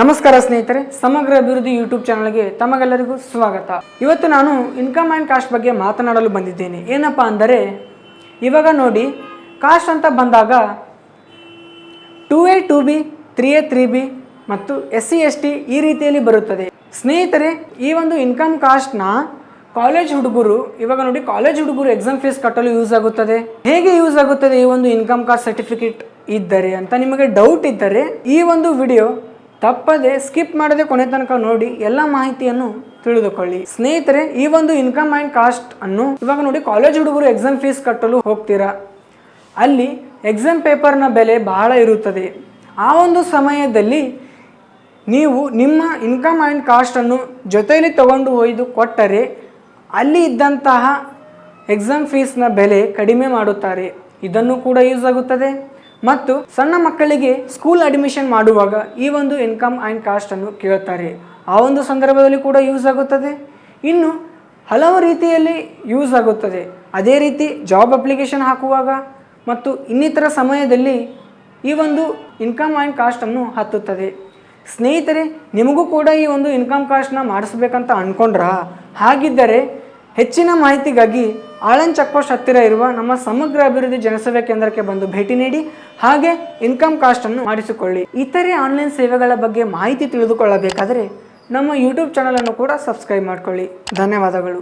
ನಮಸ್ಕಾರ ಸ್ನೇಹಿತರೆ, ಸಮಗ್ರ ಅಭಿವೃದ್ಧಿ ಯೂಟ್ಯೂಬ್ ಚಾನಲ್ಗೆ ತಮಗೆಲ್ಲರಿಗೂ ಸ್ವಾಗತ. ಇವತ್ತು ನಾನು ಇನ್ಕಮ್ ಆ್ಯಂಡ್ ಕಾಸ್ಟ್ ಬಗ್ಗೆ ಮಾತನಾಡಲು ಬಂದಿದ್ದೇನೆ. ಏನಪ್ಪ ಅಂದರೆ, ಇವಾಗ ನೋಡಿ ಕಾಸ್ಟ್ ಅಂತ ಬಂದಾಗ two A two B three A three B ಮತ್ತು ಎಸ್ ಸಿ ಎಸ್ ಟಿ ಈ ರೀತಿಯಲ್ಲಿ ಬರುತ್ತದೆ. ಸ್ನೇಹಿತರೆ, ಈ ಒಂದು ಇನ್ಕಮ್ ಕಾಸ್ಟ್ನ ಕಾಲೇಜ್ ಹುಡುಗರು, ಇವಾಗ ನೋಡಿ ಕಾಲೇಜ್ ಹುಡುಗರು ಎಕ್ಸಾಮ್ ಫೀಸ್ ಕಟ್ಟಲು ಯೂಸ್ ಆಗುತ್ತದೆ. ಹೇಗೆ ಯೂಸ್ ಆಗುತ್ತದೆ ಈ ಒಂದು ಇನ್ಕಮ್ ಕಾಸ್ಟ್ ಸರ್ಟಿಫಿಕೇಟ್ ಇದ್ದರೆ ಅಂತ ನಿಮಗೆ ಡೌಟ್ ಇದ್ದರೆ, ಈ ಒಂದು ವಿಡಿಯೋ ತಪ್ಪದೆ ಸ್ಕಿಪ್ ಮಾಡದೆ ಕೊನೆ ತನಕ ನೋಡಿ ಎಲ್ಲ ಮಾಹಿತಿಯನ್ನು ತಿಳಿದುಕೊಳ್ಳಿ. ಸ್ನೇಹಿತರೆ, ಈ ಒಂದು ಇನ್ಕಮ್ ಆ್ಯಂಡ್ ಕಾಸ್ಟ್ ಅನ್ನು ಇವಾಗ ನೋಡಿ ಕಾಲೇಜ್ ಹುಡುಗರು ಎಕ್ಸಾಮ್ ಫೀಸ್ ಕಟ್ಟಲು ಹೋಗ್ತೀರಾ? ಅಲ್ಲಿ ಎಕ್ಸಾಮ್ ಪೇಪರ್ನ ಬೆಲೆ ಬಹಳ ಇರುತ್ತದೆ. ಆ ಒಂದು ಸಮಯದಲ್ಲಿ ನೀವು ನಿಮ್ಮ ಇನ್ಕಮ್ ಆ್ಯಂಡ್ ಕಾಸ್ಟನ್ನು ಜೊತೆಯಲ್ಲಿ ತಗೊಂಡು ಒಯ್ದು ಕೊಟ್ಟರೆ ಅಲ್ಲಿ ಇದ್ದಂತಹ ಎಕ್ಸಾಮ್ ಫೀಸ್ನ ಬೆಲೆ ಕಡಿಮೆ ಮಾಡುತ್ತಾರೆ. ಇದನ್ನು ಕೂಡ ಯೂಸ್ ಆಗುತ್ತದೆ. ಮತ್ತು ಸಣ್ಣ ಮಕ್ಕಳಿಗೆ ಸ್ಕೂಲ್ ಅಡ್ಮಿಷನ್ ಮಾಡುವಾಗ ಈ ಒಂದು ಇನ್ಕಮ್ ಆ್ಯಂಡ್ ಕಾಸ್ಟನ್ನು ಕೇಳ್ತಾರೆ. ಆ ಒಂದು ಸಂದರ್ಭದಲ್ಲಿ ಕೂಡ ಯೂಸ್ ಆಗುತ್ತದೆ. ಇನ್ನು ಹಲವು ರೀತಿಯಲ್ಲಿ ಯೂಸ್ ಆಗುತ್ತದೆ. ಅದೇ ರೀತಿ ಜಾಬ್ ಅಪ್ಲಿಕೇಶನ್ ಹಾಕುವಾಗ ಮತ್ತು ಇನ್ನಿತರ ಸಮಯದಲ್ಲಿ ಈ ಒಂದು ಇನ್ಕಮ್ ಆ್ಯಂಡ್ ಕಾಸ್ಟನ್ನು ಹತ್ತುತ್ತದೆ. ಸ್ನೇಹಿತರೆ, ನಿಮಗೂ ಕೂಡ ಈ ಒಂದು ಇನ್ಕಮ್ ಕಾಸ್ಟ್ನ ಮಾಡಿಸ್ಬೇಕಂತ ಅಂದ್ಕೊಂಡ್ರಾ ಹಾಗಿದ್ದರೆ ಹೆಚ್ಚಿನ ಮಾಹಿತಿಗಾಗಿ ಆಳನ್ ಚೆಕ್ಪೋಸ್ಟ್ ಹತ್ತಿರ ಇರುವ ನಮ್ಮ ಸಮಗ್ರ ಅಭಿವೃದ್ಧಿ ಜನಸೇವೆ ಕೇಂದ್ರಕ್ಕೆ ಬಂದು ಭೇಟಿ ನೀಡಿ, ಹಾಗೆ ಇನ್ಕಮ್ ಕಾಸ್ಟ್ ಅನ್ನು ಮಾಡಿಸಿಕೊಳ್ಳಿ. ಇತರೆ ಆನ್ಲೈನ್ ಸೇವೆಗಳ ಬಗ್ಗೆ ಮಾಹಿತಿ ತಿಳಿದುಕೊಳ್ಳಬೇಕಾದರೆ ನಮ್ಮ ಯೂಟ್ಯೂಬ್ ಚಾನಲನ್ನು ಕೂಡ ಸಬ್ಸ್ಕ್ರೈಬ್ ಮಾಡಿಕೊಳ್ಳಿ. ಧನ್ಯವಾದಗಳು.